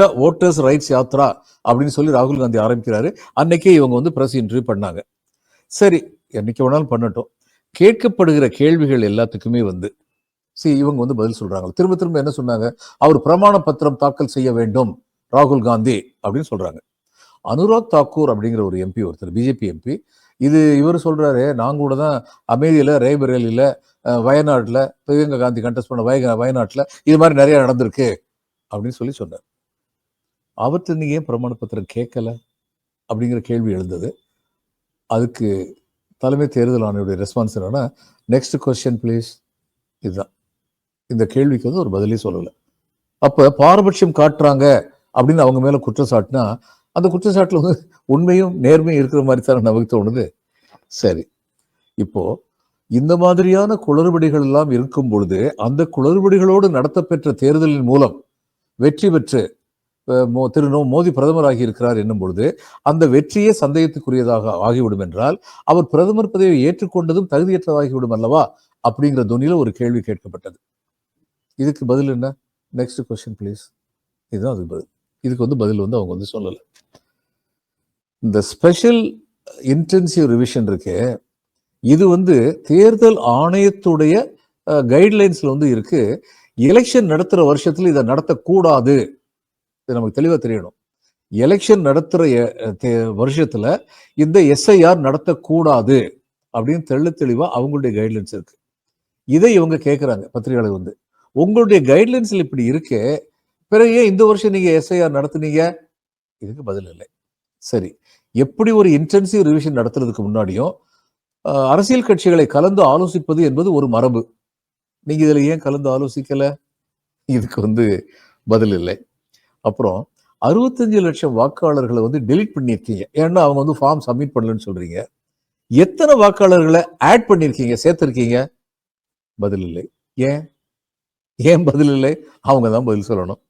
Voters rights Yatra அப்படின்னு சொல்லி ராகுல் காந்தி ஆரம்பிக்கிறாரு. அன்னைக்கே இவங்க வந்து பிரஸ் இன்டர்வியூ பண்ணாங்க. சரி என்னைக்கு வேணாலும் பண்ணட்டும். கேட்கப்படுகிற கேள்விகள் எல்லாத்துக்குமே வந்து சரி இவங்க வந்து பதில் சொல்றாங்க. திரும்ப திரும்ப என்ன சொன்னாங்க? அவர் பிரமாண பத்திரம் தாக்கல் செய்ய வேண்டும் ராகுல் காந்தி அப்படின்னு சொல்றாங்க. அனுராக் தாக்கூர் அப்படிங்கிற ஒரு எம்பி ஒருத்தர் பிஜேபி எம்பி இது இவர் சொல்றாரு நாங்க கூட தான் அமைதியில ரேபரேலியில வயநாட்டில் பிரியங்கா காந்தி கண்டெஸ்ட் பண்ண வய வயநாட்டில் இது மாதிரி நிறைய நடந்திருக்கு. அப்படின்னு சொல்லி சொன்னார். அவர்கிட்ட நீங்க ஏன் பிரமாண பத்திரம் கேட்கல அப்படிங்கிற கேள்வி எழுந்தது. அதுக்கு தலைமை தேர்தல் ஆணையுடைய ரெஸ்பான்ஸ் என்னென்னா நெக்ஸ்ட் கொஸ்டின் ப்ளீஸ் இதுதான். இந்த கேள்விக்கு வந்து ஒரு பதிலே சொல்லலை. அப்போ பாரபட்சம் காட்டுறாங்க அப்படின்னு அவங்க மேலே குற்றச்சாட்டுனா அந்த குற்றச்சாட்டில் வந்து உண்மையும் நேர்மையும் இருக்கிற மாதிரி தானே நமக்கு தோணுது. சரி. இப்போது இந்த மாதிரியான குளறுபடிகள் எல்லாம் இருக்கும் பொழுது அந்த குளறுபடிகளோடு நடத்தப்பெற்ற தேர்தலின் மூலம் வெற்றி பெற்று திரு நோ- மோடி பிரதமராகி இருக்கிறார் என்னும் பொழுது அந்த வெற்றியே சந்தேகத்துக்குரியதாக ஆகிவிடும் என்றால் அவர் பிரதமர் பதவியை ஏற்றுக்கொண்டதும் தகுதியற்றதாகிவிடும் அல்லவா? அப்படிங்கிற துணியில ஒரு கேள்வி கேட்கப்பட்டது. இதுக்கு பதில் என்ன? நெக்ஸ்ட் கொஸ்டின் ப்ளீஸ் இதுதான் அதுக்கு பதில். இதுக்கு வந்து பதில் வந்து அவங்க வந்து சொல்லலை. இந்த ஸ்பெஷல் இன்டென்சிவ் ரிவிஷன் இருக்கு இது வந்து தேர்தல் ஆணையத்துடைய கைட்லைன்ஸில் வந்து இருக்கு எலெக்ஷன் நடத்துகிற வருஷத்தில் இதை நடத்தக்கூடாது. இது நமக்கு தெளிவாக தெரியணும். எலெக்ஷன் நடத்துகிற வருஷத்தில் தே- வருஷத்துல இந்த எஸ்ஐஆர் நடத்தக்கூடாது அப்படின்னு தெள்ள தெளிவாக அவங்களுடைய கைட்லைன்ஸ் இருக்கு. இதை இவங்க கேட்கறாங்க பத்திரிகையாளர் வந்து. உங்களுடைய கைட்லைன்ஸில் இப்படி இருக்கு பிறகு ஏன் இந்த வருஷம் நீங்கள் எஸ்ஐஆர் நடத்துனீங்க? இதுக்கு பதில் இல்லை. சரி எப்படி ஒரு இன்டென்சிவ் ரிவிஷன் நடத்துறதுக்கு முன்னாடியும் அரசியல் கட்சிகளை கலந்து ஆலோசிப்பது என்பது ஒரு மரபு. நீங்கள் இதில் ஏன் கலந்து ஆலோசிக்கலை? இதுக்கு வந்து பதில் இல்லை. அப்புறம் அறுபத்தஞ்சு லட்சம் வாக்காளர்களை வந்து டெலீட் பண்ணியிருக்கீங்க. ஏன்னா அவங்க வந்து ஃபார்ம் சப்மிட் பண்ணலன்னு சொல்றீங்க. எத்தனை வாக்காளர்களை ஆட் பண்ணியிருக்கீங்க? சேர்த்துருக்கீங்க? பதில் இல்லை. ஏன்? ஏன் பதில் இல்லை? அவங்க தான் பதில் சொல்லணும்.